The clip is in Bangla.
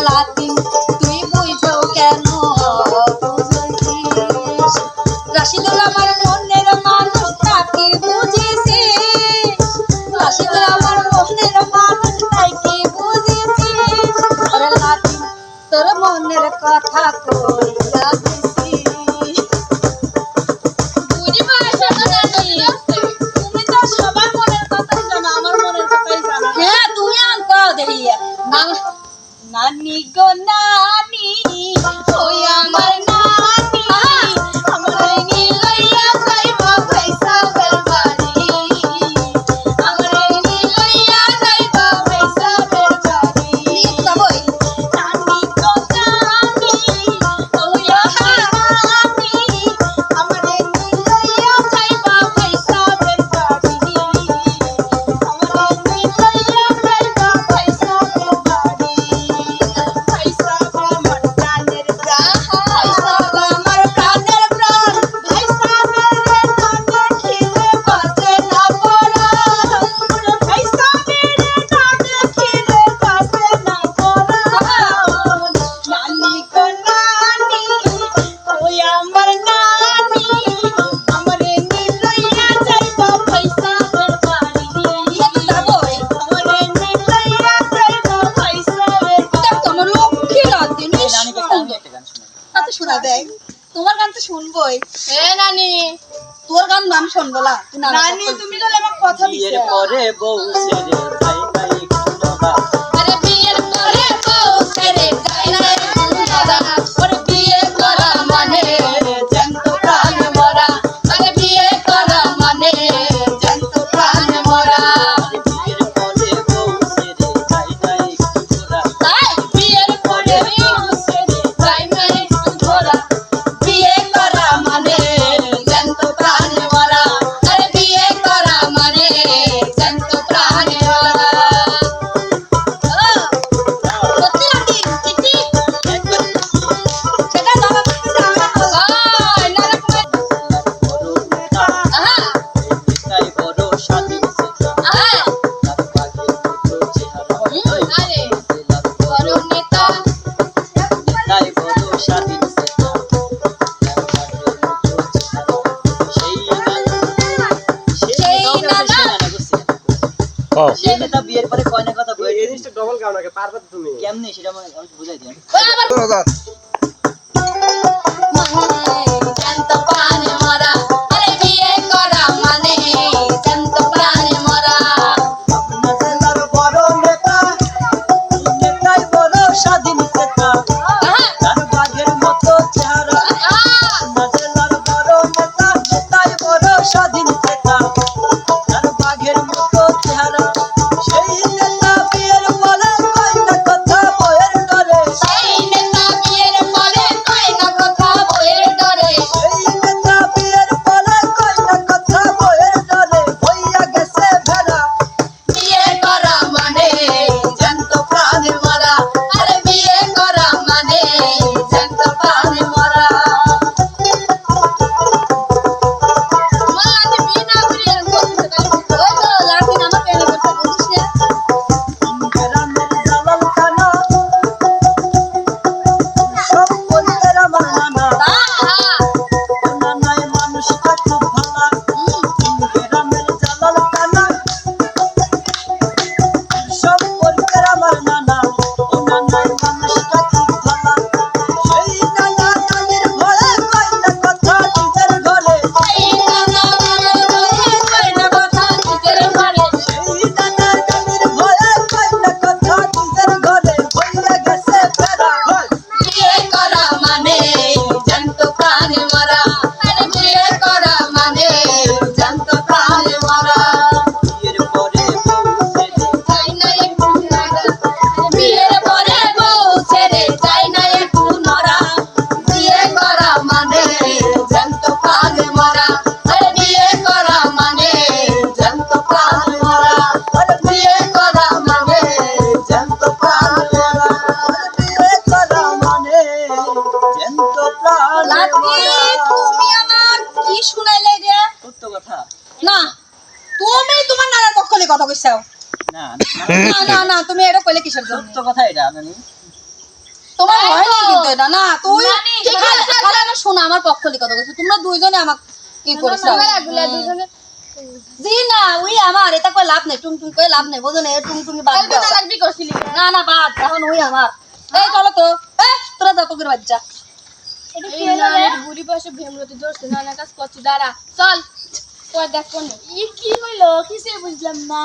লাতিন তুই বুঝো কেন রাশিদুল আমার মনের মানুষ তাকে বুঝেছে রাশিদুল আমার মনের মানুষ তাকে কথা নানি শোনা দেয় তোমার গান তো শুনবোই। এ নানি। তোর গান নাম শুনব না। তুমি তাহলে আমার কথা পরে বউ বিয়ের পরে কয় কথা এই জিনিসটা ডবল কারণ আগে পারবে তুমি। কেমনে? সেটা আমি বুঝাই দিই কইছাও না না তুমি এটা কইলে কিসের জন্য? তো কথা এটা নানি। তোমার হয় না কিন্তু এটা না তুই ঠিক আছে তাহলে না শোনো আমার পক্ষ থেকে কথা কইছো তোমরা দুইজনে আমাকে কি করছ। দুইজনে জি না ওই আমার এটা কই লাভ নাই টুং কই লাভ নাই বুঝো না টুং বাদ দাও। লাগবি করছিলি না না বাদ এখন ওই আমার। এই চলো তো। এ তোরা যা। তোকে বাচ্চা চল। দেখ কি হইল? কিসে বুঝলাম না।